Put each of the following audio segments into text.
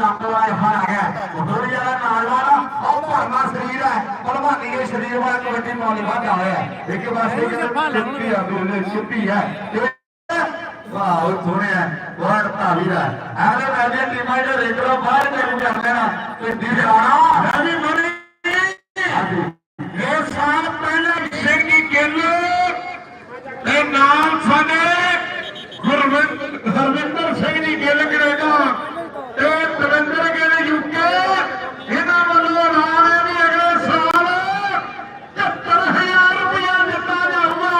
ਜੱਟ ਲੰਬਵਾ ਫੜ ਆ ਗਿਆ ਹੋਰ ਜਿਹੜਾ ਨਾਲ ਵਾਲਾ ਉਹ ਭਰਮਾ ਸਰੀਰ ਹੈ ਭਲਵਾਨੀ ਦੇ ਸਰੀਰ ਵਾਲਾ ਕਬੱਡੀ ਪਾਉਣੀ ਵਾਧਾ ਹੋਇਆ ਇੱਕ ਪਾਸੇ ਚੁੱਪੀ ਆ ਬੋਲੇ ਚੁੱਪੀ ਹੈ ਵਾਹ ਉਹ ਸੋਹਣਿਆ ਬਹੁਤ ਭਾਵੀ ਦਾ ਐਵੇਂ ਮੈਡੀਆ ਟੀਮਾਂ ਦੇ ਰੇਡਰੋ ਬਾਹਰ ਚੱਲ ਜਾਂਦੇ ਨਾ ਤੇ ਦਿਖਾਣਾ ਰਵੀ ਮਣੀ ਹਾਂਜੀ ਇਹ ਸਾਲ ਪਹਿਲਾਂ ਸਿੰਘ ਦੀ ਗਿੱਲ ਤੇ ਨਾਮ ਸਾਡੇ ਗੁਰਵਿੰਦ ਹਰਵਿੰਦਰ ਸਿੰਘ ਦੀ ਗਿੱਲ ਕਰੇਗਾ ਤੇ ਦਵਿੰਦਰ ਗਿੱਲ ਯੂਕੇ ਇਹਨਾਂ ਵੱਲੋਂ ਐਲਾਨ ਹੈ ਵੀ ਅਗਲੇ ਸਾਲ 70000 ਰੁਪਇਆ ਦਿੱਤਾ ਜਾਊਗਾ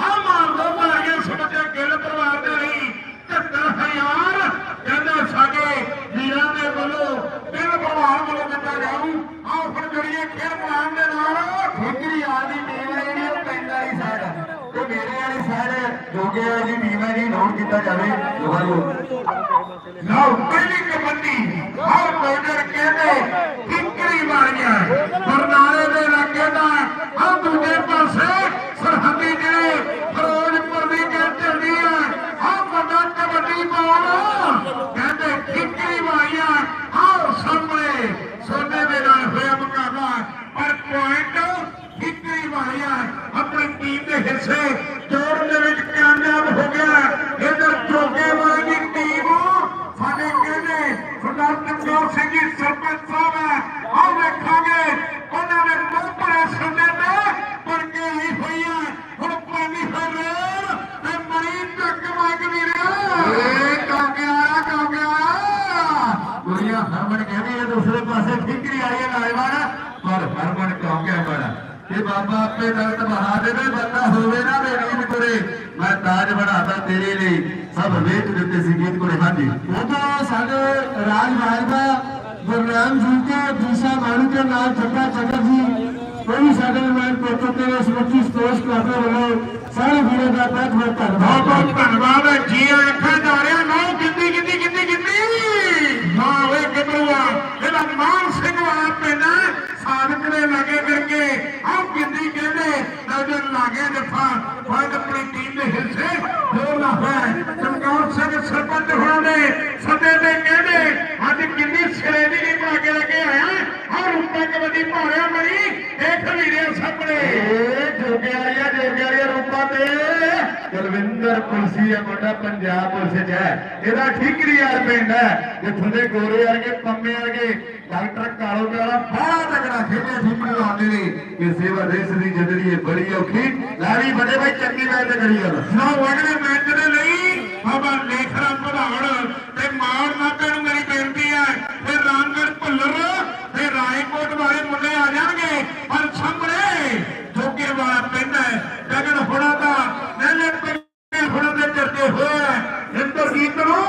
ਆ ਮਾਰ ਦੋ ਭਾਗੇ ਸਮਝੇ ਗਿੱਲ ਪਰਿਵਾਰ ਦੇ ਲਈ 70000 ਕਹਿੰਦੇ ਸਾਡੇ ਵੀਰਾਂ ਦੇ ਵੱਲੋਂ ਗਿੱਲ ਪਰਿਵਾਰ ਵੱਲੋਂ ਦਿੱਤਾ ਜਾਊ ਆਓ ਫਿਰ ਜੁੜੀਏ ਖੇਡ ਮੈਦਾਨ ਦੇ ਨਾਲ ਠੀਕਰੀ ਆਦੀ ਟੀਮ ਹੈ ਜਿਹੜੀ ਉਹ ਪਿੰਡ ਵਾਲੀ ਸਾਈਡ ਤੇ ਮੇਰੇ ਵਾਲੀ ਸਾਈਡ ਜੋਗੇ ਵਾਲੀ ਟੀਮ ਹੈ ਜੀ ਨੋਟ ਕੀਤਾ ਜਾਵੇ ਜੋਗਾਲੋ ਲਓ ਪਹਿਲੀ ਕਬੱਡੀ ਆਹ ਮੋਡਰ ਕਹਿੰਦੇ ਕਿੰਕਰੀ ਵਾਲੀਆਂ ਬਰਨਾਲੇ ਦੇ ਇਲਾਕੇ ਦਾ ਆਹ ਦੂਜੇ ਪਾਸੇ ਸਰਹੱਦੀ ਜਿਹੜੇ ਫਿਰੋਜ਼ਪੁਰ ਦੀ ਗੱਲ ਚੱਲਦੀ ਹੈ ਆਹ ਵੱਡਾ ਕਬੱਡੀ ਬਾਲ ਕਹਿੰਦੇ ਕਿੰਕਰੀ ਵਾਲੀਆਂ ਆਹ ਸਾਹਮਣੇ ਸੋਨੇ ਦੇ ਨਾਲ ਹੋਇਆ ਮੁਕਾਬਲਾ ਪਰ ਪੁਆਇੰਟ ਕਿੰਕਰੀ ਵਾਲੀਆਂ ਆਪਣੀ ਟੀਮ ਦੇ ਹਿੱਸੇ ਜੋੜਨ ਦੇ ਵਿੱਚ ਕਾਮਯਾਬ ਹੋ ਗਿਆ ਇਧਰ ਜੋਗੇ ਵਾਲੀ ਦੀ ਟੀਮ ਸਾਡੇ ਕਹਿੰਦੇ ਸਰਦਾਰ ਚਮਕੌਰ ਸਿੰਘ ਜੀ ਸਰਪੰਚ ਸਾਹਿਬ ਹੈ ਆਹ ਵੇਖਾਂਗੇ ਉਹਨਾਂ ਦੇ ਮੂੰਹ ਭਰੇ ਸੰਦੇ ਤੇ ਪਰ ਕੇ ਹੀ ਹੋਈ ਹੈ ਹੁਣ ਪਾਣੀ ਹੋ ਰੇਲ ਤੇ ਮਣੀ ਟੱਕ ਮੰਗ ਵੀ ਰਿਹਾ ਏ ਕਾਂਗਿਆਰਾ ਕਾਂਗਿਆਰਾ ਦੁਨੀਆ ਹਰਮਨ ਕਹਿੰਦੀ ਹੈ ਦੂਸਰੇ ਪਾਸੇ ਠੀਕਰੀ ਆਈ ਹੈ ਨਾਇਵਾਨ ਪਰ ਹਰਮਨ ਕਾਂਗਿਆ ਬੜਾ ਇਹ ਬਾਬਾ ਆਪੇ ਦਲਤ ਬਹਾ ਦੇਵੇ ਬੰਦਾ ਹੋਵੇ ਨਾ ਬੇਨੀਤ ਕਰੇ ਮੈਂ ਤਾਜ ਬਣਾਦਾ ਤੇਰੇ ਲਈ ਸਭ ਵੇਚ ਦਿੱਤੇ ਹਾਂਜੀ। ਉਦੋਂ ਸਾਡੇ ਰਾਜ ਭਾਜਪਾ ਗੁਰਨਾਮ ਜੀ ਕੇ ਦਿਸ਼ਾ ਮਾਨੂ ਕੇ ਨਾਲ ਜੱਗਾ ਜਗਤ ਜੀ ਉਹ ਵੀ ਸਾਡੇ ਨਾਲ ਕੋਟੋ ਤੇ ਸਮੁੱਚੀ ਸਪੋਰਟਸ ਕਲੱਬ ਦੇ ਵੱਲੋਂ ਸਾਰੇ ਵੀਰਾਂ ਦਾ ਬਹੁਤ ਬਹੁਤ ਧੰਨਵਾਦ। ਬਹੁਤ ਧੰਨਵਾਦ। ਜੀ ਆਖਾਂ ਜਾ ਰਿਹਾ ਨਾ ਗਿੰਦੀ ਗਿੰਦੀ ਗਿੰਦੀ ਗਿੰਦੀ ਨਾ ਵੇ ਗੱਭਰੂਆ ਇਹਦਾ ਮਾਨ ਸਿੰਘ ਵਾਲਾ ਪਿੰਡ ਸਾਧਕ ਦੇ ਲਾਗੇ ਕਰਕੇ ਆਹ ਗਿੰਦੀ ਕਹਿੰਦੇ ਨਜ਼ਰ ਲਾਗੇ ਜਫਾ ਫਾਇਦ ਆਪਣੀ ਟੀਮ ਦੇ ਹਿੱਸੇ ਹੋ ਨਾ ਹੈ ਚਮਕੌਰ ਸਿੰਘ ਸਰਪੰਚ ਹੋਣਾ ਨੇ ਸੱਦੇ ਤੇ ਕਹਿੰਦੇ ਅੱਜ ਗਿੰਦੀ ਸਿਰੇ ਦੀ ਨਹੀਂ ਪਾ ਕੇ ਲੈ ਕੇ ਆਇਆ ਆਹ ਰੂਪਾ ਕਬੱਡੀ ਭਾਰਿਆ ਮਰੀ ਦੇਖ ਵੀਰੇ ਸਾਹਮਣੇ ਏ ਜੋਗੇ ਵਾਲੀਆ ਜੋਗੇ ਵਾਲੀਆ ਰੂਪਾ ਤੇ ਕੁਲਵਿੰਦਰ ਪੁਲਸੀ ਮੁੰਡਾ ਪੰਜਾਬ ਪੁਲਿਸ ਚ ਹੈ। ਇਹਦਾ ਠੀਕਰੀ ਯਾਰ ਪਿੰਡ ਹੈ, ਜਿੱਥੋਂ ਦੇ ਗੋਰੇ ਵਰਗੇ, ਪੰਮੇ ਵਰਗੇ, ਡਾਕਟਰ ਕਾਲੋ ਕਾਲਾ ਬੜਾ ਤਕੜਾ ਖੇਡਿਆ ਠੀਕਰੀ ਆਉਂਦੇ ਨੇ। ਕਿ ਸੇਵਾ ਦੇਸ਼ ਦੀ ਜ਼ਿੰਦਗੀ ਹੈ ਬੜੀ ਔਖੀ। ਲਾੜੀ ਵੱਡੇ ਭਾਈ ਚੰਗੀ ਗੱਲ ਕਰੀ ਗੱਲ ਨਾ ਅਗਲੇ ਮੈਚ ਦੇ ਲਈ ਬਾਬਾ ਲੇਖਰਾ ਵਧਾਉਣ ਤੇ ਮਾਰ ਨਾਕਾਂ ਨੂੰ ਮੇਰੀ ਬੇਨਤੀ ਹੈ ਤੇ ਰਾਮਗੜ ਭੁੱਲਰ ਤੇ ਰਾਏਕੋਟ ਵਾਲੇ ਮੁੰਡੇ ਆ ਜਾਣਗੇ ਪਰ ਸਾਹਮਣੇ ਜੋਗੇ ਵਾਲਾ ਪਿੰਡ ਹੈ ਗਗਨ ਹੁਣਾ ਦਾ ਨੇਲੇ ਪਿੰਡੇ ਹੁਣਾ ਦੇ ਚਰਚੇ ਹੋਏ ਹੈ ਇੰਦਰਜੀਤ ਨੂੰ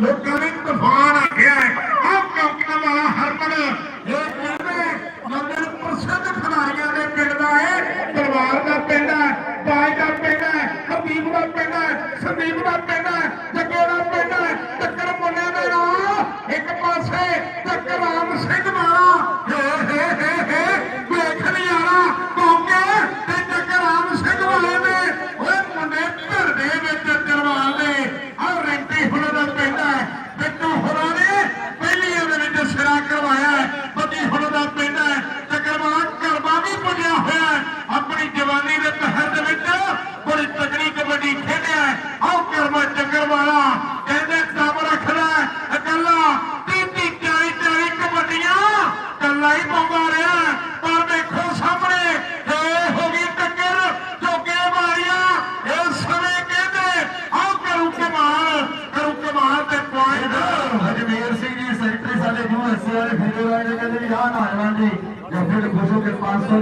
ਲੋਕਾਂ ਨੇ ਤੂਫਾਨ ਆਖਿਆ ਹੈ ਆਹ ਕੰਪਨ ਵਾਲਾ ਹਰਮਨ ਇਹ ਕਹਿੰਦੇ ਮੰਦਰ ਪ੍ਰਸਿੱਧ ਖਿਡਾਰੀਆਂ ਦੇ ਪਿੰਡ ਦਾ ਹੈ ਪਰਿਵਾਰ ਦਾ ਪਿੰਡ ਹੈ ਬਾਜ ਦਾ ਪਿੰਡ ਹੈ ਹਬੀਬ ਦਾ ਪਿੰਡ ਹੈ ਸੰਦੀਪ ਦਾ ਪਿੰਡ ਹੈ ਜੱਗੇ ਦਾ ਪਿੰਡ ਹੈ ਟੱਕਰ ਮੁੰਨੇ ਦੇ ਨਾਲ ਇੱਕ ਪਾਸੇ ਟੱਕਰ ਰਾਮ ਸਿੰਘ ਮਾਰਾ ਹੇ ਹੇ ਹੇ ਹੇ ਵੇਖ ਨਿਆਰਾ ਕੌਂਕੇ ਤੇ ਟੱਕਰ ਰਾਮ ਸਿੰਘ ਵਾਲੇ ਨੇ ਓਏ ਮੁੰਡੇ ਘਰ ਦੇ ਵਿੱਚ ਦਰਬਾਰ ਦੇ ਆਹ ਰੈਂਟੀ ਹੁਣਾਂ ਦਾ ਪਿੰਡ ਹੈ ਬਿੱਟੂ ਹੁਣਾਂ ਨੇ ਪਹਿਲੀ ਦੇ ਵਿੱਚ ਸਿਰਾ ਕਰਵਾਇਆ ਹੈ ਬੱਤੀ ਹੁਣਾਂ ਦਾ ਪਿੰਡ ਹੈ ਤਕਰਬਾਨ ਕਰਵਾ ਵੀ ਪੁੱਜਿਆ ਹੋਇਆ ਹੈ ਆਪਣੀ ਜਵਾਨੀ ਦੇ ਪਹਿਰ ਦੇ ਵਿੱਚ ਬੜੀ ਤਕੜੀ ਕਬੱਡੀ ਖੇਡਿਆ ਹੈ ਆਹ ਕਰਮਾ ਚੱਕਰ ਵਾਲਾ ਕਹਿੰਦੇ ਦਮ ਰੱਖਦਾ ਹੈ ਇਕੱਲਾ 30 30 40 40 ਕਬੱਡੀਆਂ ਕੱਲਾ ਹੀ ਪਾਉਂਦਾ ਰਿਹਾ ਹੈ। ਪਰ ਦੇਖੋ ਸਾਹਮਣੇ ਇਹ ਹੋ ਗਈ ਟੱਕਰ ਜੋਗੇ ਵਾਲੀਆਂ ਇਹ ਸਮੇਂ ਕਹਿੰਦੇ ਆਹ ਕਰੂ ਕਮਾਲ ਕਰੂ ਕਮਾਲ ਤੇ ਪੁਆਇੰਟ ਅਜਮੇਰ ਸਿੰਘ ਜੀ ਸੈਕਟਰੀ ਸਾਡੇ ਨੂੰ ਹਿੱਸੇ ਵਾਲੇ ਫੇਰੇ ਵਾਲੇ ਨੇ ਕਹਿੰਦੇ ਵੀ ਆਹ ਨੌਜਵਾਨ ਜੀ ਜੱਫੇ ਖੁਸ਼ੋ ਕੇ 500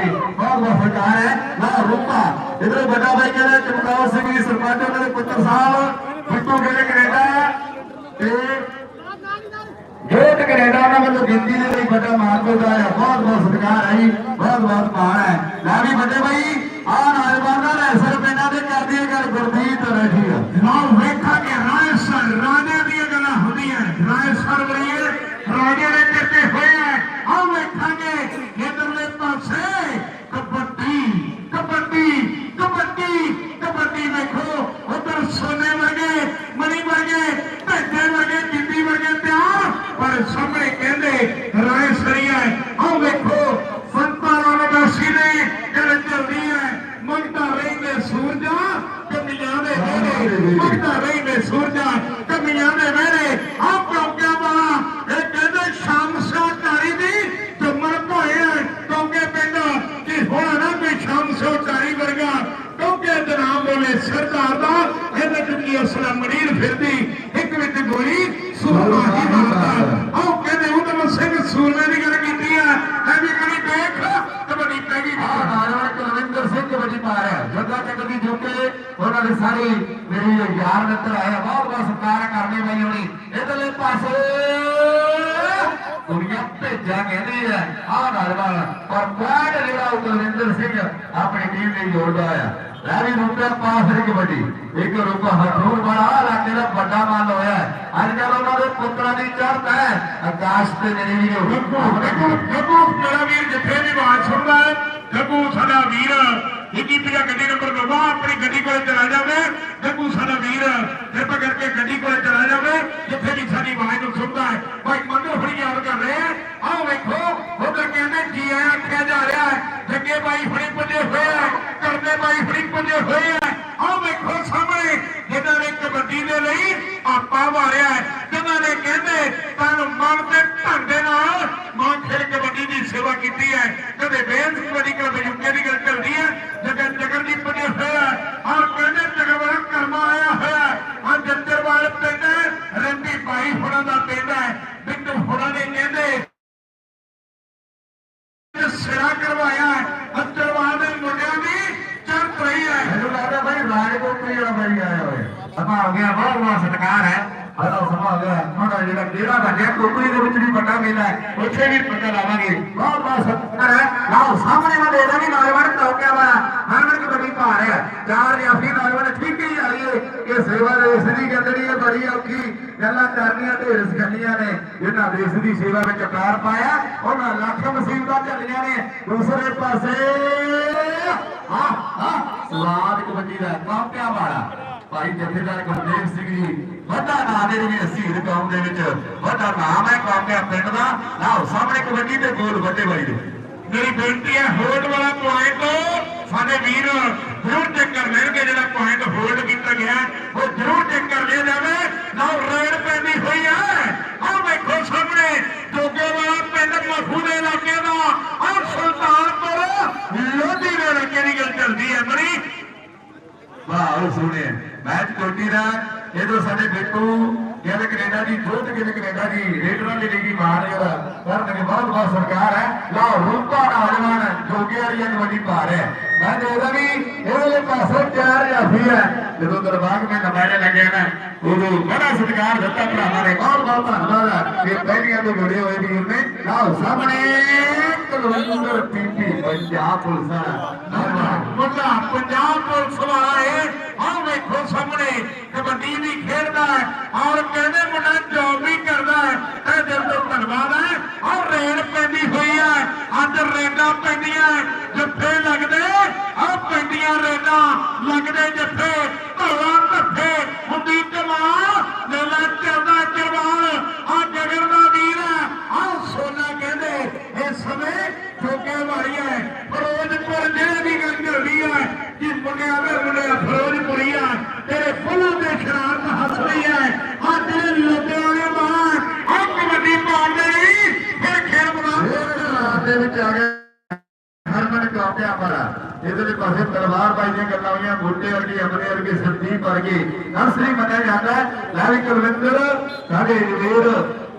ਦੇ ਬਾਹਰ ਬਹੁਤ ਬਹੁਤ ਫਟਾਰ ਹੈ। ਨਾ ਰੂਪਾ ਇਧਰ ਵੱਡਾ ਭਾਈ ਕਹਿੰਦਾ, ਚਮਕੌਰ ਸਿੰਘ ਜੀ, ਸਰਪੰਚ ਉਹਨਾਂ ਦੇ ਪੁੱਤਰ ਸਾਹਿਬ, ਬਿੱਟੂ ਕਹਿੰਦੇ ਕੈਨੇਡਾ ਤੇ ਜੋਤ ਕੈਨੇਡਾ, ਉਹਨਾਂ ਵੱਲੋਂ ਗਿਣਤੀ ਦੇ ਲਈ ਵੱਡਾ ਮਾਨ ਮਿਲਦਾ ਹੈ। ਬਹੁਤ ਬਹੁਤ ਸਤਿਕਾਰ ਹੈ ਜੀ। ਬਹੁਤ ਬਹੁਤ ਮਾਣ ਹੈ। ਲੈ ਵੀ ਵੱਡੇ ਭਾਈ ਆਹ ਨੌਜਵਾਨਾਂ ਨੇ ਸਿਰ ਪਿੰਡਾਂ ਦੇ ਕਰਦੀ ਹੈ ਗੱਲ ਗੁਰਦੀਪ ਰੈਠੀ ਆ। ਜਨਾਬ ਵੇਖਾਂਗੇ ਰਾਏਸਰ ਰਾਜੇ ਦੀਆਂ ਗੱਲਾਂ ਹੁੰਦੀਆਂ ਰਾਏਸਰ ਵਰੀਏ ਰਾਜੇ ਦੇ ਚਿੱਤੇ ਹੋਏ ਆ ਆਹ ਵੇਖਾਂਗੇ ਇਧਰਲੇ ਪਾਸੇ ਕਬੱਡੀ ਕਬੱਡੀ ਕਬੱਡੀ ਕਬੱਡੀ ਵੇਖੋ ਉਧਰ ਸੋਨੇ ਵਰਗੇ ਵੇਖੋ ਸੰਤਾਂ ਰਾਮਦਾਸੀ ਨੇ ਗੱਲ ਚੱਲਦੀ ਹੈ ਮੰਗਦਾ ਰਹਿੰਦੇ ਸੂਰਜਾਂ ਕਮੀਆਂ ਦੇ ਵੇੜੇ ਮੰਗਦਾ ਰਹਿੰਦੇ ਸੂਰਜਾਂ ਕਮੀਆਂ ਦੇ ਵੇੜੇ ਆ ਪੌਕਿਆਂ ਵਾਲਾ ਇਹ ਕਹਿੰਦੇ ਸ਼ਾਮ ਸੋਤਾਰੀ ਦੀ ਤੁਮਰ ਭੋਏ ਟੋਕੇ ਪਿੰਡ ਕਿ ਹੋਣਾ ਨਾ ਕੋਈ ਸ਼ਾਮ ਸੋਤਾਰੀ ਵਰਗਾ ਟੋਕੇ ਦੇ ਨਾਮ ਬੋਲੇ ਸਰਦਾਰ ਦਾ ਇਹਦੇ ਚ ਕੀ ਅਸਲਾ ਮਰੀਰ ਫਿਰਦੀ ਇੱਕ ਵਿੱਚ ਗੋਲੀ ਸੂਰਮਾ ਹੀ ਮਾਰਦਾ ਆਹ ਕਹਿੰਦੇ ਉਦਮ ਸਿੰਘ ਸੂਰਮੇ ਦੀ ਗੱਲ ਕੀਤੀ ਹੈ ਐ ਵੀ ਕਰੀ ਦੇਖ ਕਬੱਡੀ ਪੈ ਗਈ ਆ ਨਾਰਾਇਣ ਕੁਲਵਿੰਦਰ ਸਿੰਘ ਕਬੱਡੀ ਪਾ ਰਿਹਾ ਜੱਗਾ ਚੱਕ ਦੀ ਜੁਕੇ ਉਹਨਾਂ ਦੇ ਸਾਰੇ ਮੇਰੀ ਯਾਰ ਮਿੱਤਰ ਆਏ ਆ, ਬਹੁਤ ਬਹੁਤ ਸਤਿਕਾਰ ਕਰਨੇ ਬਈ ਹੋਣੀ ਇਧਰਲੇ ਪਾਸੇ ਦੁਨੀਆ ਭੇਜਾ ਕਹਿੰਦੇ ਆ ਆ ਨਾਰਾਇਣ ਪਰ ਪੁਆਇੰਟ ਜਿਹੜਾ ਉਹ ਕੁਲਵਿੰਦਰ ਸਿੰਘ ਆਪਣੀ ਟੀਮ ਲਈ ਜੋੜਦਾ ਆ। ਲੈ ਵੀ ਰੁਪਿਆ ਪਾਸ ਰਹੀ ਕਬੱਡੀ ਇੱਕ ਰੁਪਿਆ ਹਥੂਰ ਬੜਾ ਇਲਾਕੇ ਦਾ ਵੱਡਾ ਮਾਲ ਹੋਇਆ। ਅੱਜ ਕੱਲ ਉਹਨਾਂ ਦੇ ਪੁੱਤਰਾਂ ਦੀ ਚੜ੍ਹਤ ਹੈ ਆਕਾਸ਼ ਤੇ ਮੇਰੇ ਵੀ ਗੱਗੂ ਮੇਰਾ ਵੀਰ ਜਿੱਥੇ ਵੀ ਆਵਾਜ਼ ਸੁਣਦਾ ਹੈ, ਗੱਗੂ, ਸਾਡਾ ਵੀਰ, ਇੱਕੀ ਪਿਆ ਗੱਡੀ ਨੰਬਰ ਨਵਾ ਆਪਣੀ ਗੱਡੀ ਕੋਲੇ ਚਲਾ ਜਾਵੇ। ਗੱਗੂ, ਸਾਡਾ ਵੀਰ, ਕਿਰਪਾ ਕਰਕੇ ਗੱਡੀ ਕੋਲੇ ਚਲਾ ਜਾਵੇ, ਜਿੱਥੇ ਵੀ ਸਾਡੀ ਆਵਾਜ਼ ਨੂੰ ਸੁਣਦਾ ਹੈ। ਭਾਈ ਮੰਦਰ ਫੜੀ ਯਾਦ ਕਰ ਰਹੇ ਆ ਆਓ ਵੇਖੋ ਉਧਰ ਕਹਿੰਦੇ ਜੀ ਆਇਆ ਆਖਿਆ ਜਾ ਰਿਹਾ ਹੈ ਜੱਗੇ ਬਾਈ ਫੜੀ ਪੁੱਜੇ ਹੋਏ ਆ ਕਰਦੇ ਬਾਈ ਫੜੀ ਪੁੱਜੇ ਹੋਏ ਆ ਆਓ ਵੇਖੋ ਸਾਹਮਣੇ ਜਿਨ੍ਹਾਂ ਨੇ ਕਬੱਡੀ ਦੇ ਲਈ ਆਪਾ ਮਾਰਿਆ ਹੈ ਜਿਨ੍ਹਾਂ ਨੇ ਕਹਿੰਦੇ ਤਨ ਮਨ ਤੇ ਢੰਗ ਦੇ ਨਾਲ ਮਾਂ ਖੇਡ ਕਬੱਡੀ ਦੀ ਸੇਵਾ ਕੀਤੀ ਹੈ ਕਦੇ ਬੇਅੰਤ ਕਬੱਡੀ ਕਲੱਬ ਯੂਕੇ ਦੀ ਗੱਲ ਚੱਲਦੀ ਹੈ ਜਗਨ ਜਗਨ ਦੀ ਪੁੱਜੇ ਹੋਏ ਆ ਔਰ ਕਹਿੰਦੇ ਜਗਵਾਲਾ ਕਰਮਾ ਆਇਆ ਹੋਇਆ ਆ ਜੰਦਰਵਾਲ ਪਿੰਡ ਹੈ, ਰੰਡੀ ਬਾਈ ਹੋਣਾ ਦਾ ਪਿੰਡ ਹੈ ਬਿੰਦੂ ਹੋਣਾ ਨੇ ਕਹਿੰਦੇ ਸਿਰਾ ਕਰਵਾਇਆ ਹੈ ਅੰਦਰਵਾਲ ਦੇ ਮੁੰਡਿਆਂ ਦੀ ਚੜ੍ਹ ਰਹੀ ਹੈ ਮੈਨੂੰ ਲੱਗਦਾ ਭਾਈ ਰਾਜਕੋਟ ਤੋਂ ਜਿਹੜਾ ਬਾਈ ਆਇਆ ਹੋਇਆ ਸਮਾਂ ਹੋ ਗਿਆ ਬਹੁਤ ਬਹੁਤ ਸਤਿਕਾਰ ਹੈ ਹਲੋ ਸਮਾਂ ਹੋ ਗਿਆ ਮਾੜਾ ਜਿਹੜਾ ਤੇਰਾ ਦੇ ਵਿੱਚ ਵੀ ਵੱਡਾ ਮੇਲਾ ਹੈ, ਉੱਥੇ ਵੀ ਪਤਾ ਲਾਵਾਂਗੇ। ਬਹੁਤ ਬਹੁਤ ਸਤਿਕਾਰ ਹੈ। ਲਾਓ, ਸਾਹਮਣੇ ਮੈਂ ਦੇ ਦਾਂਗੇ ਨੌਜਵਾਨ ਟੌਕਿਆ ਵਾ। ਹਰਮਨ ਕਬੱਡੀ ਪਾ ਰਿਹਾ ਚਾਰ ਜਾਫੀ ਨੌਜਵਾਨ ਠੀਕ ਹੀ ਆ ਰਹੀ ਸੇਵਾ ਦੇ ਇਸ ਦੀ ਗੱਲੜੀ ਹੈ ਬੜੀ ਔਖੀ। ਗੱਲਾਂ ਕਰਨੀਆਂ ਢੇਰ ਸਖਲੀਆਂ ਨੇ। ਇਹਨਾਂ ਦੇਸ਼ ਦੀ ਸੇਵਾ ਵਿੱਚ ਪਿਆਰ ਪਾਇਆ। ਉਹਨਾਂ ਲੱਖ ਮੁਸੀਬਤਾਂ ਝੱਲੀਆਂ ਨੇ। ਦੂਸਰੇ ਪਾਸੇ ਹਾਂ ਹਾਂ ਸਵਾਦ ਕਬੱਡੀ ਦਾ ਕਾਪਿਆ ਵਾਲਾ? ਭਾਈ ਜਥੇਦਾਰ ਗੁਰਦੇਵ ਸਿੰਘ ਜੀ, ਵੱਡਾ ਨਾਂ ਦੇ ਜਿਹੜੇ ਅਸੀਰ ਕੌਮ ਦੇ ਵਿੱਚ, ਵੱਡਾ ਨਾਮ ਹੈ ਕਾਪਿਆ ਪਿੰਡ ਦਾ। ਆਓ ਸਾਹਮਣੇ ਕਬੱਡੀ ਦੇ ਗੋਲ ਵੱਡੇ ਬਾਈ ਦੇ। ਮੇਰੀ ਬੇਨਤੀ ਹੈ, ਹੋਲਡ ਵਾਲਾ ਪੁਆਇੰਟ ਸਾਡੇ ਵੀਰ ਜ਼ਰੂਰ ਚੈੱਕ ਕਰ ਲੈਣਗੇ ਜਿਹੜਾ ਪੁਆਇੰਟ ਹੋਲਡ ਕੀਤਾ ਗਿਆ ਉਹ ਜ਼ਰੂਰ ਚੈੱਕ ਕਰ ਲਿਆ ਜਾਵੇ। ਨਾ ਰੇਡ ਪੈਂਦੀ ਹੋਈ ਹੈ ਆਹ ਵੇਖੋ ਸਾਹਮਣੇ ਜੋਗੇ ਵਾਲਾ ਪਿੰਡ ਮਖੂ ਦੇ ਇਲਾਕੇ ਦਾ ਔਰ ਸੁਲਤਾਨਪੁਰ ਲੋਧੀ ਦੇ ਇਲਾਕੇ ਦੀ ਗੱਲ ਚੱਲਦੀ ਹੈ ਮਰੀ ਵਾਹ ਉਹ ਸੋਹਣੇ ਮੈਚ ਕੋਟੀ ਦਾ ਇਧਰ ਸਾਡੇ ਬਿੱਟੂ ਗਿੱਲ ਕੈਨੇਡਾ ਦੀ ਜੋਤ ਗਿੱਲ ਕੈਨੇਡਾ ਦੀ ਰੇਡਰਾਂ ਦੀ ਲੀਗੀ ਮਾਰ ਜਿਹੜਾ ਕਰਨਗੇ ਬਹੁਤ ਬਹੁਤ ਸਰਕਾਰ ਹੈ। ਲਓ, ਰੂਪਾ ਨੌਜਵਾਨ ਜੋਗੇ ਵਾਲੀ ਕਬੱਡੀ ਪਾ ਰਿਹਾ ਹੈ। ਮੈਂ ਦੇਖਦਾ ਵੀ ਇਹਦੇ ਪਾਸੇ ਚਾਰ ਜਾਫੀ ਹੈ। ਜਦੋਂ ਦਰਬਾਗ ਮੈਂ ਨਮਾਰੇ ਲੱਗਿਆ ਨਾ, ਉਦੋਂ ਬੜਾ ਸਤਿਕਾਰ ਦਿੱਤਾ ਭਰਾਵਾਂ ਨੇ। ਬਹੁਤ ਬਹੁਤ ਧੰਨਵਾਦ ਹੈ ਪਹਿਲੀਆਂ ਤੋਂ ਜੁੜੇ ਹੋਏ ਵੀਰ ਨੇ। ਲਓ, ਸਾਹਮਣੇ ਕੁਲਵਿੰਦਰ ਪੀਪੀ ਪੰਜਾਬ ਪੁਲਿਸ ਨੌਜਵਾਨ ਮੁੰਡਾ ਪੰਜਾਬ ਪੁਲਿਸ ਵਾਲਾ ਹੈ ਆਹ ਵੇਖੋ ਸਾਹਮਣੇ, ਕਬੱਡੀ ਵੀ ਖੇਡਦਾ ਹੈ। ਔਰ ਕਹਿੰਦੇ ਮੁੰਡਾ ਜੋਬ ਵੀ ਕਰਦਾ ਹੈ ਇਹ ਦਿਲ ਤੋਂ ਧੰਨਵਾਦ ਹੈ ਔਰ ਪੈਂਦੀ ਹੋਈ ਹੈ ਅੱਜ ਰੇਡਾਂ ਪੈਂਦੀਆਂ ਜੱਫੇ ਲੱਗਦੇ, ਆਹ ਪੈਂਦੀਆਂ ਰੇਡਾਂ ਲੱਗਦੇ ਜੱਫੇ ਧੌਲਾ ਧੱਫੇ ਹੁੰਦੀ ਕਮਾ ਮੇਲਾ ਚੱਲਦਾ ਚਰਵਾਲ ਆ ਜਗਰ ਦਾ ਵੀਰ ਹੈ ਆਹ ਸੋਨਾ ਕਹਿੰਦੇ ਇਸ ਸਮੇਂ ਠੋਕੇ ਵਾਲੀ ਹੈ ਫਿਰੋਜ਼ਪੁਰ ਜ਼ਿਲ੍ਹੇ ਦੀ ਗੱਲ ਚੱਲਦੀ ਹੈ ਕਿ ਮੁੰਡਿਆਂ ਦੇ ਮੁੰਡਿਆਂ ਫਿਰੋਜ਼ਪੁਰੀਆ ਤੇਰੇ ਫੁੱਲਾਂ ਦੇ ਸ਼ਰਾਰਤ ਹੱਸ ਰਹੀ ਹੈ ਆ ਤੇਰੇ ਲੁਧਿਆਣੇ ਮਾਂ ਆ ਕਬੱਡੀ ਪਾਉਂਦੇ ਨਹੀਂ ਫਿਰ ਖੇਡ ਬਣਾ ਇਹ ਰਾਤ ਦੇ ਵਿੱਚ ਆ ਗਿਆ ਹਰਮਨ ਕਾਪਿਆ ਵਾਲਾ ਇਹਦੇ ਪਾਸੇ ਤਲਵਾਰ ਬਾਈ ਦੀਆਂ ਗੱਲਾਂ ਹੋਈਆਂ ਬੂਟੇ ਵਰਗੀ ਅਮਰੇ ਵਰਗੀ ਸੰਦੀਪ ਵਰਗੀ ਨਰਸਰੀ ਮੰਨਿਆ ਜਾਂਦਾ ਹੈ। ਲੈ ਵੀ ਕੁਲਵਿੰਦਰ, ਸਾਡੇ ਵੀਰ,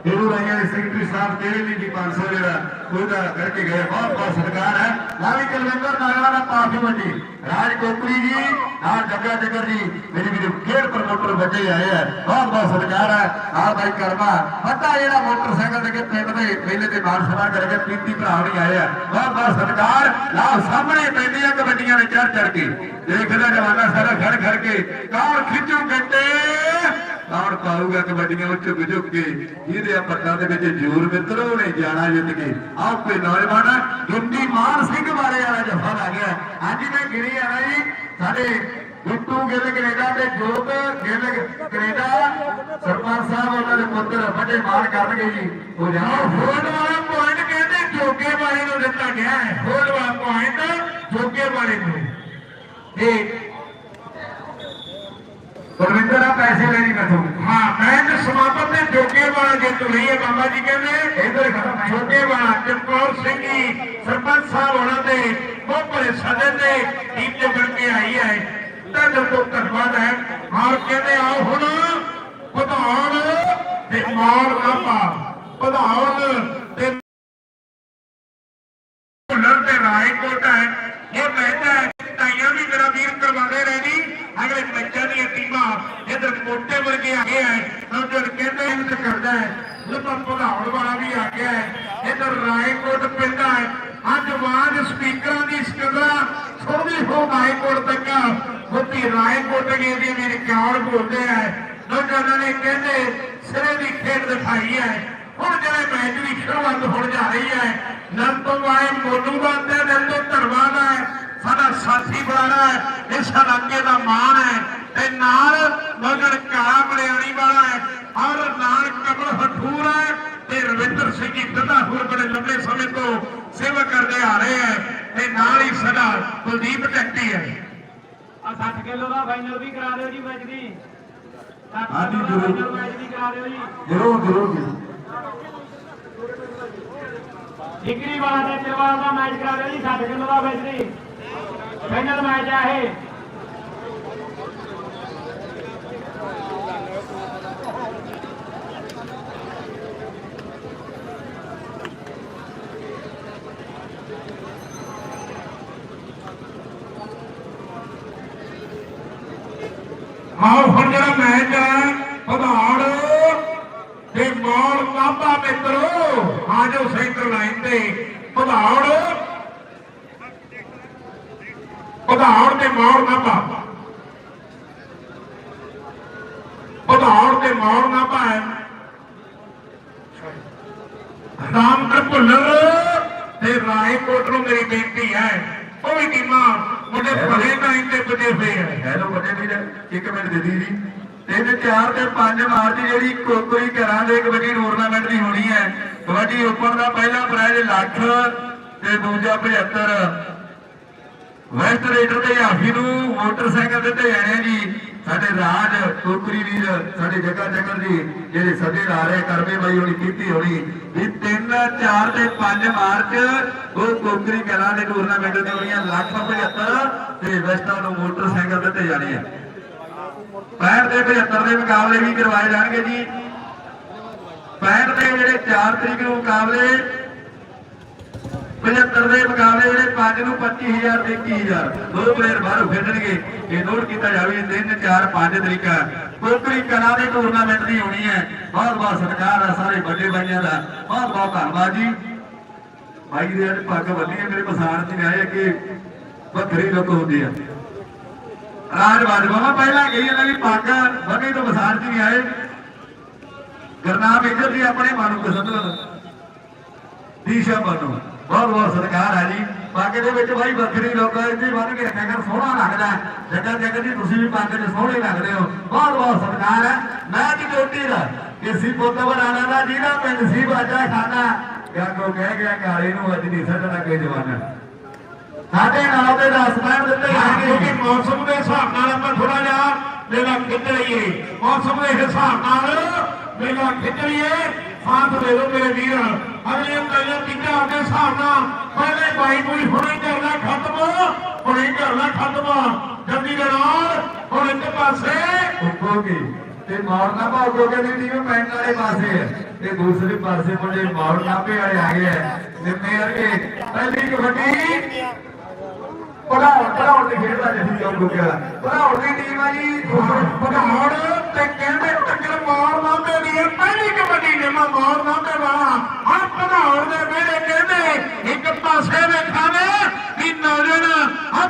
ਗੁਰੂ ਰਾਈਆਂ ਸੈਕਟਰੀ ਸਾਹਿਬ ਤੇਰੇ ਵੀ 500 ਜਿਹੜਾ। ਉਹਦਾ ਕਰਕੇ ਗਏ। ਬਹੁਤ ਬਹੁਤ ਸਤਿਕਾਰ ਹੈ। ਲੈ ਵੀ ਕੁਲਵਿੰਦਰ ਨਾਗਰਾ ਦਾ ਪਾਰਟੀ ਵੱਡੀ ਰਾਜ ਕੋਕਰੀ ਜੀ, ਨਾਲ ਜੱਗਾ ਜੱਗਰ ਜੀ, ਮੇਰੇ ਵੀਰ, ਖੇਡ ਪ੍ਰਮੋਟਰ ਬੱਚੇ ਆਏ ਆ। ਬਹੁਤ ਬਹੁਤ ਸਤਿਕਾਰ ਹੈ ਆ ਬਾਈ ਕਰਮਾ। ਵੱਡਾ ਜਿਹੜਾ ਮੋਟਰਸਾਈਕਲ ਦੇ ਕੇ ਪਿੰਡ ਦੇ ਮੇਲੇ ਤੇ ਮਾਨ ਸਭਾ ਕਰਕੇ ਪ੍ਰੀਤੀ ਭਰਾ ਵੀ ਆਏ ਆ। ਬਹੁਤ ਬਹੁਤ ਸਤਿਕਾਰ। ਲਾਓ, ਸਾਹਮਣੇ ਪੈਂਦੀਆਂ ਕਬੱਡੀਆਂ ਨੇ ਚੜ ਚੜ ਕੇ। ਦੇਖਦਾ ਜਵਾਨਾ ਸਾਰਾ ਖੜ ਖੜ ਕੇ। ਕੌਣ ਖਿੱਚੂ ਗੱਟੇ ਕਬੱਡੀਆਂ ਉੱਚ ਗੁਜੁਕ ਕੇ। ਜਿਹਦੇ ਆ ਪੱਟਾਂ ਦੇ ਵਿੱਚ ਜੂਰ ਮਿੱਤਰੋ ਨੇ ਜਾਣਾ ਜਿੱਤ ਕੇ। ਆਓ ਨੌਜਵਾਨ ਹਿੰਦੀ ਮਾਨ ਸਿੰਘ ਬਾਰੇ ਵਾਲਾ ਜਫਾ ਆ ਗਿਆ। ਅੱਜ ਮੈਂ ਗਿਰੀ ਆਣਾ ਜੀ, ਸਾਡੇ ਬਿੱਟੂ ਗਿੱਲ ਕੈਨੇਡਾ ਤੇ ਜੋਤ ਗਿੱਲ ਕੈਨੇਡਾ। ਸਰਪੰਚ ਸਾਹਿਬ, ਉਹਨਾਂ ਦੇ ਪੁੱਤਰ ਵੱਡੇ ਮਾਨ ਕਰਨਗੇ ਜੀ। ਉਹ ਜਾਓ ਫੋਨ ਵਾਲਾ ਪੁਆਇੰਟ ਕਹਿੰਦੇ ਜੋਗੇ ਵਾਲੇ ਗਿਆ ਹੈ। ਹੋਲਵਾ ਪੁਆਇੰਟ ਜੋਗੇ ਵਾਲੇ ਨੂੰ। ਤੇ ਗੁਰਵਿੰਦਰ ਆ, ਪੈਸੇ ਲੈਣੀ ਮੈਥੋਂ। ਹਾਂ ਸਮਾਪਤ ਤੇ ਜੋਗੇ ਵਾਲਾ ਜਿੱਤ ਲਈ ਹੈ, ਬਾਬਾ ਜੀ ਕਹਿੰਦੇ। ਇਧਰ ਖੜਾ ਮੈਂ। ਵਾਲਾ ਚਮਕੌਰ ਸਿੰਘ ਜੀ, ਸਰਪੰਚ ਸਾਹਿਬ ਉਹਨਾਂ ਦੇ ਬਹੁਤ ਬੜੇ ਸੱਜਣ ਟੀਮ ਚ ਬਣ ਕੇ ਆਈ ਹੈ। ਤਾਂ ਤੋਂ ਧੰਨਵਾਦ ਹੈ। ਔਰ ਕਹਿੰਦੇ, ਆਓ ਹੁਣ ਵਧਾਉਣ ਤੇ ਮਾਰ ਨਾਪਾ ਵਧਾਉਣ ਤੇ ਭੁੱਲਰ ਤੇ ਰਾਏਕੋਟ ਹੈ। ਇਹ ਮੈਚ ਹੈ ਤਾਈਆਂ ਵੀ ਮੇਰਾ ਵੀਰ ਕਰਵਾਉਂਦੇ ਰਹੇ ਜੀ ਅਗਲੇ ਮੈਚਾਂ ਦੀਆਂ ਟੀਮਾਂ ਇਧਰ ਮੋਟੇ ਵਰਗੇ ਆ ਗਏ ਹੈ ਤਾਂ ਜਦ ਕਹਿੰਦੇ ਇੰਤ ਕਰਦਾ ਹੈ ਜਦੋਂ ਭਗਾਉਣ ਵਾਲਾ ਵੀ ਆ ਗਿਆ ਹੈ ਇਧਰ ਰਾਏਕੋਟ ਪਿੰਡ ਹੈ ਅੱਜ ਆਵਾਜ਼ ਸਪੀਕਰਾਂ ਦੀ ਸਕਦਰਾ ਸੁਣਦੀ ਹੋ ਰਾਏਕੋਟ ਤੱਕ। ਉੱਤੀ ਰਾਏਕੋਟ ਗਏ ਦੀ ਵੀ ਰਿਕਾਰਡ ਬੋਲਦੇ ਹੈ ਲੋਕਾਂ ਨੇ ਕਹਿੰਦੇ, ਸਿਰੇ ਦੀ ਖੇਡ ਦਿਖਾਈ ਹੈ ਹੁਣ ਜਿਹੜੇ ਮੈਚ ਦੀ ਸ਼ੁਰੂਆਤ ਹੋਣ ਜਾ ਰਹੀ ਹੈ ਨੰਦੋਵਾਏ ਮੋਨੂ ਦਾ ਦਿਲ ਤੋਂ ਧੰਨਵਾਦ ਹੈ ਸਾਡਾ ਸਾਥੀ ਬੁਲਾਰਾ ਹੈ ਇਸ ਇਲਾਕੇ ਦਾ ਮਾਣ ਹੈ ਤੇ ਨਾਲ ਮਗਰ ਕਾਲਾ ਬੜਿਆਣੀ ਵਾਲਾ ਹੈ ਔਰ ਨਾਲ ਕਮਲ ਹਠੂਰ ਹੈ ਤੇ ਰਵਿੰਦਰ ਸਿੰਘ ਜੀ ਦਦਾਹੂਰ ਬੜੇ ਲੰਬੇ ਸਮੇਂ ਤੋਂ ਸੇਵਾ ਕਰਦੇ ਆ ਰਹੇ ਹੈ ਤੇ ਨਾਲ ਹੀ ਸਾਡਾ ਕੁਲਦੀਪ ਟੱਟੀ ਹੈ। ਆ 60 ਕਿਲੋ ਦਾ ਫਾਈਨਲ ਵੀ ਕਰਾ ਦਿਓ ਜੀ ਮੈਚ ਦੀ। 60 ਹਾਂਜੀ, ਦਾ ਜ਼ਰੂਰ। ਮੈਚ ਵੀ ਕਰਾ ਦਿਓ ਜੀ। ਜਰੂਰ ਜਰੂਰ ਜੀ ਡਿਗਰੀ ਵਾਲਾ ਤੇ ਚਰਵਾਲ ਦਾ ਮੈਚ ਕਰਾ ਦਿਓ ਜੀ 60 ਕਿਲੋ ਦਾ ਮੈਚ ਦੀ। ਫਾਈਨਲ ਮੈਚ ਆ ਇਹ। ਆਓ ਹੁਣ ਜਿਹੜਾ ਮੈਚ ਹੈ ਪਧਾੜ ਤੇ ਮੌਲ ਕਾਂਬਾ ਮਿੱਤਰੋ ਆ ਸੈਂਟਰ ਲਾਈਨ ਤੇ। ਪਧਾੜ ਪਧਾੜ ਤੇ ਮੌਲ ਕਾਂਬਾ ਪਧਾੜ ਤੇ ਮੌਲ ਕਾਂਬਾ ਹੈ। ਰਾਮਗੜ ਭੁੱਲਰ ਤੇ ਰਾਏਕੋਟ ਨੂੰ ਮੇਰੀ ਬੇਨਤੀ ਹੈ, ਉਹ ਵੀ ਟੀਮਾਂ ਮੁੰਡੇ ਭਲੇ ਲਾਈਨ ਤੇ ਪੁੱਜੇ ਹੋਏ ਹੈ ਹੈਲੋ ਵੱਡੇ ਵੀਰ ਇੱਕ ਮਿੰਟ ਦੇ ਦੀ ਜੀ। ਤਿੰਨ ਚਾਰ ਤੇ 5 ਮਾਰਚ ਜਿਹੜੀ ਕੋਕਰੀ ਘਰਾਂ ਦੇ ਕਬੱਡੀ ਟੂਰਨਾਮੈਂਟ ਦੀ ਹੋਣੀ ਹੈ। ਕਬੱਡੀ ਓਪਨ ਦਾ ਪਹਿਲਾ ਪ੍ਰਾਈਜ਼ ਲੱਖ ਤੇ ਦੂਜਾ 75 ਵੈਸਟ ਰੇਡਰ ਤੇ ਹਾਫੀ ਨੂੰ ਮੋਟਰਸਾਈਕਲ ਦਿੱਤੇ ਜਾਣੇ ਜੀ। ਸਾਡੇ ਰਾਜ ਕੋਕਰੀ ਵੀਰ, ਸਾਡੇ ਜੱਗਾ ਜੱਗਰ ਜੀ, ਜਿਹੜੇ ਸਦੇ ਲਾ ਕਰਮੇ ਬਾਈ ਹੋਣੀ, ਕੀਤੀ ਹੋਣੀ। ਵੀ 3 4 ਤੇ 5 ਮਾਰਚ, ਉਹ ਕੋਕਰੀ ਕਲਾਂ ਦੇ ਟੂਰਨਾਮੈਂਟ ਦੀ ਹੋਣੀਆਂ, ਲੱਖ 75 ਤੇ ਵੈਸਟਾਂ ਨੂੰ ਮੋਟਰਸਾਈਕਲ ਦਿੱਤੇ ਜਾਣੇ ਆ। 65 ਦੇ 75 ਦੇ ਮੁਕਾਬਲੇ ਵੀ ਕਰਵਾਏ ਜਾਣਗੇ ਜੀ। 65 ਦੇ ਜਿਹੜੇ 4 ਤਰੀਕ ਨੂੰ ਮੁਕਾਬਲੇ 75 ਦੇ ਮੁਕਾਬਲੇ ਜਿਹੜੇ 5 ਨੂੰ 25000 ਤੇ 21000 ਦੋ ਪਲੇਅਰ ਬਾਹਰੋਂ ਖੇਡਣਗੇ। ਇਹ ਨੋਟ ਕੀਤਾ ਜਾਵੇ 3 4 5 ਤਰੀਕਾ ਕੋਕਰੀ ਕਲਾ ਦੇ ਟੂਰਨਾਮੈਂਟ ਦੀ ਹੋਣੀ ਹੈ। ਬਹੁਤ ਬਹੁਤ ਸਤਿਕਾਰ ਹੈ ਸਾਰੇ ਵੱਡੇ ਭਾਈਆਂ ਦਾ। ਬਹੁਤ ਬਹੁਤ ਧੰਨਵਾਦ ਜੀ। ਭਾਈ ਦੇ ਅੱਜ ਪੱਗ ਬੰਨੀ ਹੈ, ਮੇਰੇ ਪਸਾਣ ਚ ਆਏ ਕਿ ਵੱਖਰੀ ਲੋਕ ਹੁੰਦੀ ਆ। ਰਾਜ ਬਾਜਵਾ ਪਹਿਲਾਂ ਗਈ ਇਹਨਾਂ ਦੀ ਪੱਗ ਬੰਨੀ ਤੋਂ ਪਸਾਣ ਚ ਨਹੀਂ ਆਏ। ਗਰਨਾਮ ਇੱਧਰ ਦੀ ਆਪਣੇ ਮਨ ਨੂੰ ਪਸੰਦ ਦੀਸ਼ਾ ਬਣੋ ਬਹੁਤ ਬਹੁਤ ਸਤਿਕਾਰ ਹੈ ਜੀ। ਪੱਗ ਦੇ ਵਿੱਚ ਭਾਈ ਵੱਖਰੀ ਲੋਕ ਇੱਥੇ ਬੰਨ ਕੇ ਰੱਖਿਆ ਕਰ, ਸੋਹਣਾ ਲੱਗਦਾ ਜੱਗਾ ਜੱਗਾ ਜੀ, ਤੁਸੀਂ ਵੀ ਪੱਗ 'ਚ ਸੋਹਣੇ ਲੱਗਦੇ ਹੋ। ਬਹੁਤ ਬਹੁਤ ਸਤਿਕਾਰ ਹੈ। ਮੈਂ ਜੀ ਜੋਟੀ ਦਾ ਕਿਸੇ ਪੁੱਤ ਬਣਾਣਾ ਦਾ, ਜਿਹਦਾ ਪਿੰਡ ਸੀ ਬਾਜਾ ਖਾਨਾ। ਗਾਗੋ ਕਹਿ ਗਿਆ ਕਾਲੀ ਨੂੰ ਅੱਜ ਨਹੀਂ ਸੱਜਣਾ ਕੋਈ ਜਵਾਨਾ। ਸਾਡੇ ਨਾਲ ਦੇ 10 ਪੈਣ ਦਿੱਤੇ ਜਾਣਗੇ ਕਿਉਂਕਿ ਮੌਸਮ ਦੇ ਹਿਸਾਬ ਨਾਲ ਆਪਾਂ ਥੋੜਾ ਜਿਹਾ ਮੇਲਾ ਖਿੱਚ ਲਈਏ। ਮੌਸਮ ਦੇ ਹਿਸਾਬ ਨਾਲ ਮੇਲਾ ਖਿੱਚ ਲਈਏ। ਸਾਥ ਦੇ ਦਿਓ ਮੇਰੇ ਵੀਰ। ਅਗਲੇ ਪਹਿਲੇ ਤੀਜਾ ਆਪਣੇ ਹਿਸਾਬ ਨਾਲ ਪਹਿਲੇ ਬਾਈ ਕੋਈ ਹੁਣੇ ਕਰਨਾ ਖਤਮ। ਹੁਣੇ ਕਰਨਾ ਖਤਮ। ਜਲਦੀ ਦੇ ਨਾਲ ਹੁਣ ਇੱਕ ਪਾਸੇ ਉੱਗੋਗੀ ਤੇ ਮੌੜਨਾ ਭਾਗੋਗੇ ਦੀ ਟੀਮ ਪੈਣ ਵਾਲੇ ਪਾਸੇ ਹੈ। ਤੇ ਦੂਸਰੇ ਪਾਸੇ ਮੁੰਡੇ ਮੌੜਨਾ ਪੇ ਵਾਲੇ ਆ ਗਏ ਹੈ। ਨਿੰਮੇ ਵਰਗੇ। ਪਹਿਲੀ ਕਬੱਡੀ ਪੜਾਉਣ ਪੜਾਉਣ ਦੀ ਖੇਡਦਾ ਜਿੱਥੇ ਜੋਗ ਗੁੱਗਿਆ ਪੜਾਉਣ ਦੀ ਟੀਮ ਆ ਜੀ ਪਧਾੜ ਤੇ ਕਹਿੰਦੇ ਟੱਕਰ ਦਾ ਮੌਰ ਨਾ ਕਰਵਾਣਾ ਹਰ ਪਧਾਉਣ ਦੇ ਵੇਲੇ ਕਹਿੰਦੇ, ਇੱਕ ਪਾਸੇ ਵੇਖਾਂਗੇ ਵੀ ਨੌਜਣ ਹਰ